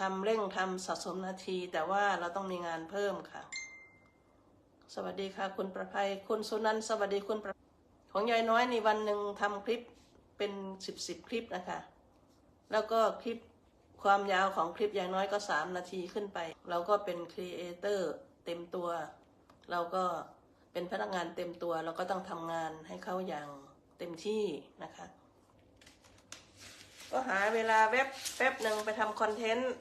ทำเร่งทำสะสมนาที แต่ว่าเราต้องมีงานเพิ่มค่ะ สวัสดีค่ะ คุณประภัยคุณสุนันท์สวัสดีคุณประของยายน้อยในวันหนึ่งทำคลิปเป็นสิบสิบคลิปนะคะ แล้วก็คลิปความยาวของคลิปยางน้อยก็สามนาทีขึ้นไป เราก็เป็นครีเอเตอร์เต็มตัว เราก็เป็นพนักงานเต็มตัว เราก็ต้องทำงานให้เขาอย่างเต็มที่นะคะก็หาเวลาแวบแป๊บหนึ่งไปทำคอนเทนต์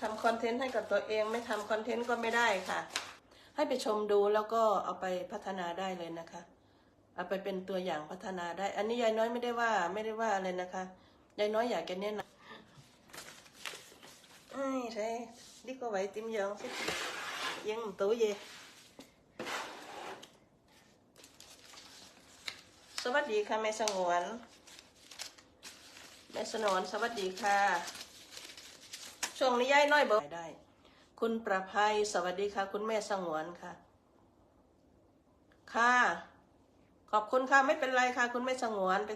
ทำคอนเทนต์ให้กับตัวเอง ไม่ทำคอนเทนต์ก็ไม่ได้ค่ะ ให้ไปชมดูแล้วก็เอาไปพัฒนาได้เลยนะคะ เอาไปเป็นตัวอย่างพัฒนาได้ อันนี้ยายน้อยไม่ได้ว่าไม่ได้ว่าอะไรนะคะยายน้อยอยากจะแนะนำไอ้ใช่ดิก็ไหวติมยองสิยังตู้เยสวัสดีค่ะแม่สงวนแม่สนวนสวัสดีค่ะ ช่วงนี้ย้ายน้อยบอกได้ คุณประภัยสวัสดีค่ะ คุณแม่สงวนค่ะ ค่ะ ขอบคุณค่ะ ไม่เป็นไรค่ะ คุณแม่สงวนไป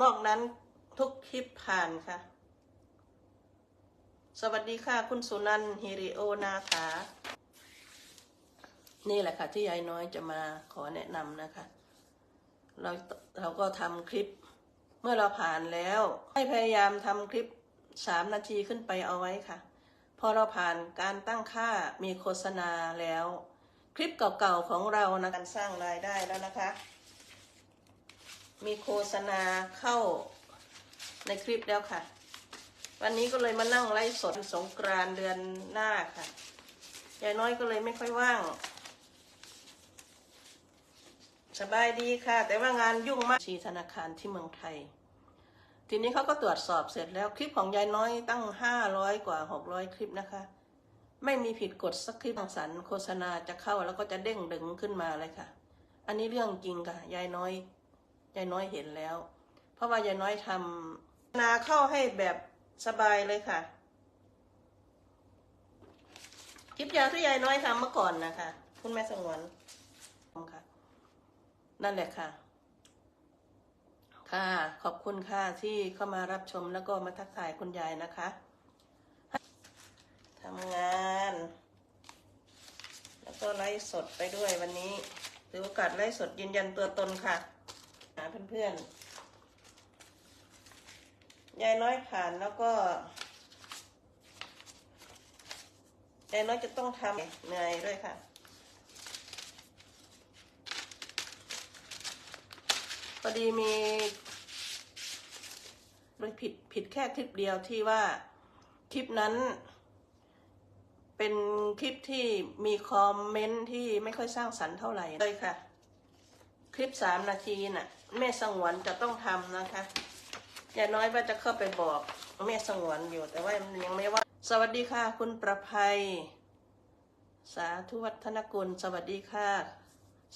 นอกนั้นทุกคลิปผ่านค่ะ สวัสดีค่ะ คุณสุนันท์ฮิริโอนาถานี่แหละค่ะ ที่ยายน้อยจะมาขอแนะนำนะคะ เราเราก็ทำคลิปเมื่อเราผ่านแล้ว ให้พยายามทำคลิป สามนาทีขึ้นไปเอาไว้ค่ะ พอเราผ่านการตั้งค่ามีโฆษณาแล้ว คลิปเก่าๆของเรานะการสร้างรายได้แล้วนะคะ มีโฆษณาเข้าในคลิปแล้วค่ะ วันนี้ก็เลยมานั่งไลฟ์สดสงกรานเดือนหน้าค่ะยายน้อยก็เลยไม่ค่อยว่าง สบายดีค่ะ แต่ว่างานยุ่งมากชีธนาคารที่เมืองไทย ทีนี้เขาก็ตรวจสอบเสร็จแล้วคลิปของยายน้อยตั้งห้าร้อยกว่าหกร้อยคลิปนะคะ ไม่มีผิดกฎสักคลิปทางสรรโฆษณาจะเข้าแล้วก็จะเด้งดึงขึ้นมาเลยค่ะ อันนี้เรื่องจริงค่ะยายน้อยยายน้อยเห็นแล้ว เพราะว่ายายน้อยทำนาเข้าให้แบบสบายเลยค่ะคลิปยาวที่ยายน้อยทำเมื่อก่อนนะคะ คุณแม่สงวนค่ะ นั่นแหละค่ะ ค่ะ ขอบคุณค่ะที่เข้ามารับชมแล้วก็มาทักทายคุณยายนะคะทำงาน แล้วก็ไลฟ์สดไปด้วยวันนี้ถือโอกาสไลฟ์สดยืนยันตัวตนค่ะ หาเพื่อนๆยายน้อยผ่านแล้วก็ยายน้อยจะต้องทำเหนื่อยด้วยค่ะ อดีมีมันผิดผิดแค่คลิปเดียวที่ว่าคลิปนั้น เป็นคลิปที่มีคอมเมนต์ที่ไม่ค่อยสร้างสรรค์เท่าไหร่เลยค่ะ คลิปสามนาทีน่ะ แม่สงวนจะต้องทำนะคะอย่าน้อยว่าจะเข้าไปบอกแม่สงวนอยู่ แต่ว่ายังไม่ว่า สวัสดีค่ะ คุณประภัย สาธุวัฒนกุล สวัสดีค่ะ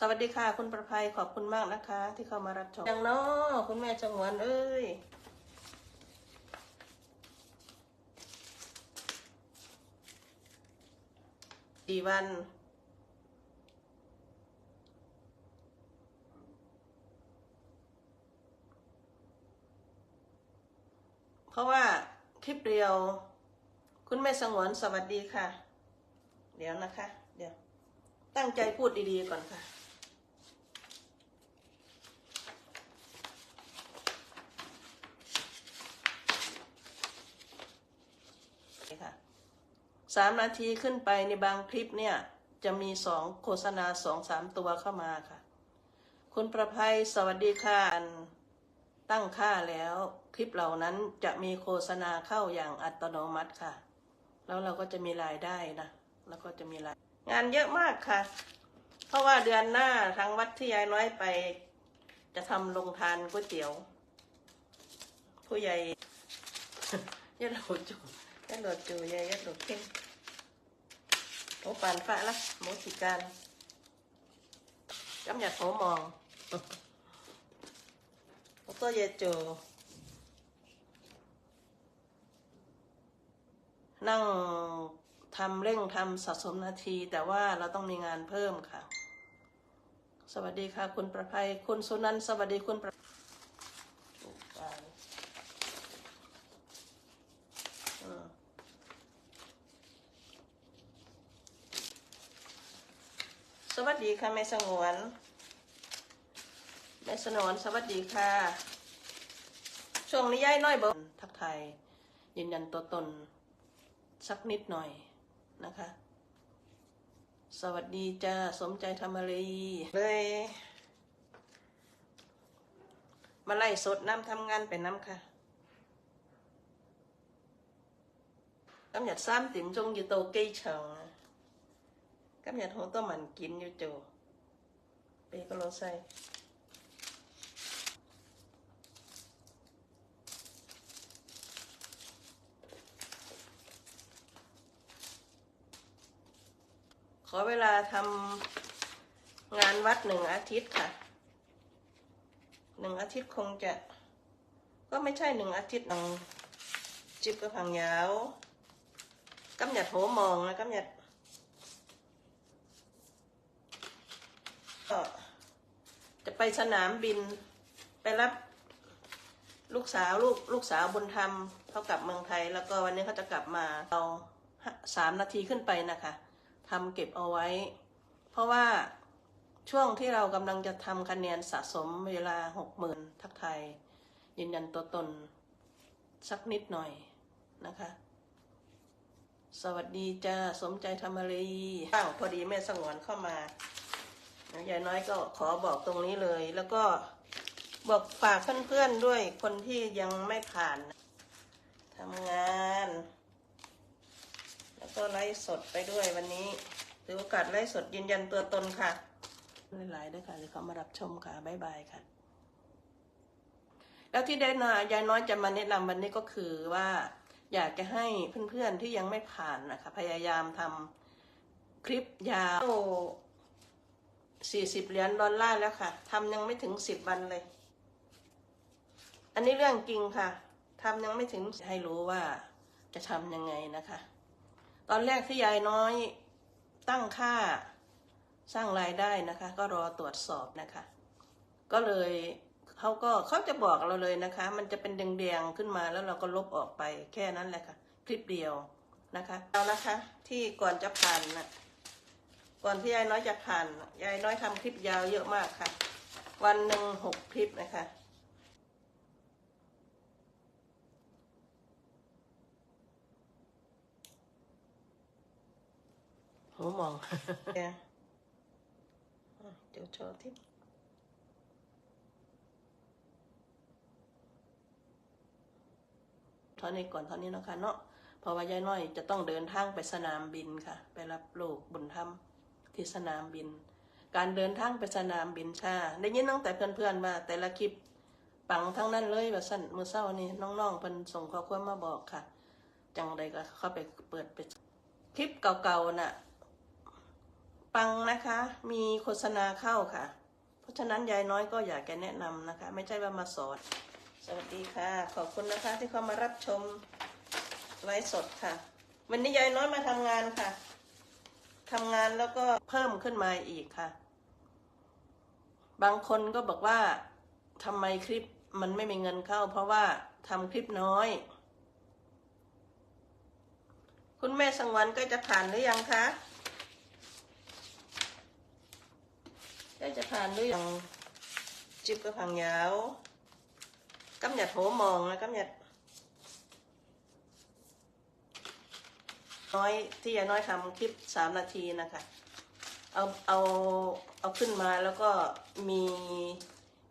สวัสดีค่ะคุณประภัยขอบคุณมากนะคะ ที่เข้ามารับชมอย่างน้อคุณแม่สงวนเอ้ยกี่วันเพราะว่าคลิปเดียว คุณแม่สงวนสวัสดีค่ะ เดี๋ยวนะคะ เดี๋ยว ตั้งใจพูดดีๆก่อนค่ะ สามนาทีขึ้นไปในบางคลิปเนี่ย จะมีสองโฆษณาสองสามตัวเข้ามาค่ะ คุณประภัยสวัสดีค่ะตั้งค่าแล้วคลิปเหล่านั้นจะมีโฆษณาเข้าอย่างอัตโนมัติค่ะ แล้วเราก็จะมีรายได้นะแล้วก็จะมีรายงานเยอะมากค่ะ เพราะว่าเดือนหน้าทางวัดที่ยายน้อยไป จะทำโรงทานก๋วยเตี๋ยว ผู้ใหญ่ยัดหลดจูยัดหลดจูยายยัดหลดเพ่ง โอ้ปานฟ้าละโมสิการกำหยัดโหมองโอ้ตัวยายจูนั่งทำเร่งทำสะสมนาที แต่ว่าเราต้องมีงานเพิ่มค่ะ สวัสดีค่ะ คุณประภัย คุณสุนันท์สวัสดีคุณประ วัส ดีค่ะแม่สงวนแม่สนวนสวัสดีค่ะ ช่วงนี้ย้ายน้อยบอกทักไทยยืนยันตัวตน สักนิดหน่อยนะคะ สวัสดีจ้าสมใจธรรมรีเลยมาไล่สดน้ำทำงานเป็นน้ำค่ะกำหยัดซ้ำติ๋มจงอยู่โต cây trồng cảm nhận hổ tô mặn kín như chỗ bê có lô xay khó เวลาทำงานวัดหนึ่งอาทิตย์ค่ะหนึ่งอาทิตย์คงจะ ก็ไม่ใช่หนึ่งอาทิตย์หนึ่งจิบกระพังยาวกำหยัดโหมองนะกำหยัด ก็จะ ไปสนามบิน ไปรับลูกสาวลูกลูกสาวบุญธรรมเขากลับเมืองไทย แล้วก็วันนี้เขาจะกลับมาเอาสามนาทีขึ้นไปนะคะทำเก็บเอาไว้ เพราะว่าช่วงที่เรากำลังจะทำคะแนนสะสมเวลาหกหมื่นทักไทย ยืนยันตัวตนสักนิดหน่อยนะคะ สวัสดีจ้าสมใจธรรมรีอ้าวพอดีแม่สงวนเข้ามา ยายน้อยก็ขอบอกตรงนี้เลย แล้วก็บอกฝากเพื่อนๆด้วยคนที่ยังไม่ผ่านทำงาน แล้วก็ไลฟ์สดไปด้วยวันนี้ถือโอกาสไลฟ์สดยืนยันตัวตนค่ะหลายๆด้วยค่ะที่เขามารับชมค่ะบ๊ายบายค่ะ แล้วที่ได้นายายน้อยจะมาแนะนำวันนี้ก็คือว่าอยากจะให้เพื่อนๆที่ยังไม่ผ่านนะคะ พยายามทำคลิปยาว สี่สิบเหรียญดอลลาร์แล้วค่ะทำยังไม่ถึงสิบวันเลย อันนี้เรื่องจริงค่ะทำยังไม่ถึงให้รู้ว่าจะทำยังไงนะคะ ตอนแรกที่ยายน้อยตั้งค่าสร้างรายได้นะคะ ก็รอตรวจสอบนะคะ ก็เลยเขาก็เขาจะบอกเราเลยนะคะ มันจะเป็นแดงๆขึ้นมาแล้วเราก็ลบออกไปแค่นั้นแหละค่ะ คลิปเดียวนะคะเอานะคะที่ก่อนจะผ่านนะ ก่อนที่ยายน้อยจะผ่าน ยายน้อยทำคลิปยาวเยอะมากค่ะ วันหนึ่งหกคลิปนะคะหูมอง เดี๋ยวโชว์ที่เท่านี้ก่อนเท่านี้นะคะเนาะเพราะว่ายายน้อยจะต้องเดินทางไปสนามบินค่ะ ไปรับลูกบุญธรรม ที่สนามบิน การเดินทางไปสนามบินชาได้ยินตั้งแต่เพื่อนๆว่าแต่ละคลิปปังทั้งนั้นเลยว่าสั้นมือเศร้านี่น้องๆเพิ่นส่งข้อความมาบอกค่ะ จังใดก็เข้าไปเปิดไปคลิปเก่าๆน่ะปังนะคะ มีโฆษณาเข้าค่ะ เพราะฉะนั้นยายน้อยก็อยากจะแนะนำนะคะ ไม่ใช่ว่ามาสอนสวัสดีค่ะ ขอบคุณนะคะที่เข้ามารับชมไลฟ์สดค่ะ วันนี้ยายน้อยมาทำงานค่ะ ทำงานแล้วก็เพิ่มขึ้นมาอีกค่ะ บางคนก็บอกว่าทำไมคลิปมันไม่มีเงินเข้า เพราะว่าทำคลิปน้อย คุณแม่สังวันก็จะผ่านหรือยังคะก็จะผ่านหรือยังจิบกระพังยาวกำหยัดโหมองนะกำหยัด น้อยที่ยายน้อยทำคลิปสามนาทีนะคะ เอาเอาเอาขึ้นมาแล้วก็มี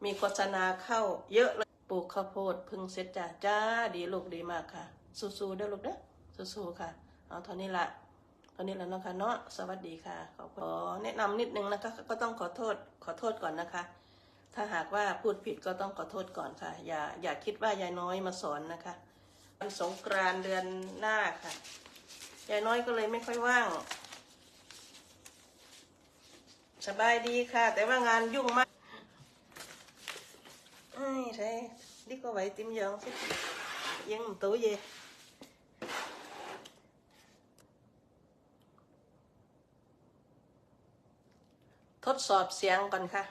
มีโฆษณาเข้าเยอะเลยปลูกข้าวโพดพึ่งเสร็จจ้าจ้าดีลูกดีมากค่ะ สู้ๆเด้อลูกเด้อสู้ๆค่ะ เอาเท่านี้ละเท่านี้แล้วนะคะเนาะสวัสดีค่ะ ขอขอแนะนำนิดนึงนะคะ ก็ต้องขอโทษขอโทษก่อนนะคะ ถ้าหากว่าพูดผิดก็ต้องขอโทษก่อนค่ะ อย่าอย่าคิดว่ายายน้อยมาสอนนะคะวันสงกรานเดือนหน้าค่ะ ยายน้อยก็เลยไม่ค่อยว่าง สบายดีค่ะ แต่ว่างานยุ่งมากไอ้ใช่ดิก็ไหวติมยองสิยังตู้เยทดสอบเสียงก่อนค่ะ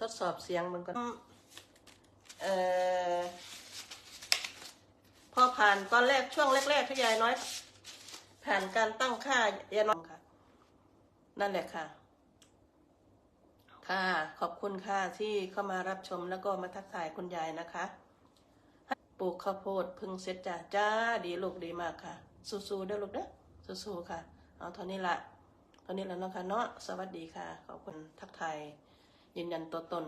ทดสอบเสียงมันก่อนเอ่อ พอผ่านตอนแรกช่วงแรกๆที่ยายน้อย ผ่านการตั้งค่ายายน้อยค่ะ นั่นแหละค่ะ ค่ะ ขอบคุณค่ะที่เข้ามารับชมแล้วก็มาทักทายคุณยายนะคะปลูกข้าวโพดพึ่งเสร็จจ้าจ้าดีลูกดีมากค่ะ สู้ๆเด้อลูกเด้อสู้ๆค่ะ เอาเท่านี้ละเท่านี้แล้วเนาะค่ะเนาะสวัสดีค่ะ ขอบคุณทักทายยืนยันตัวตน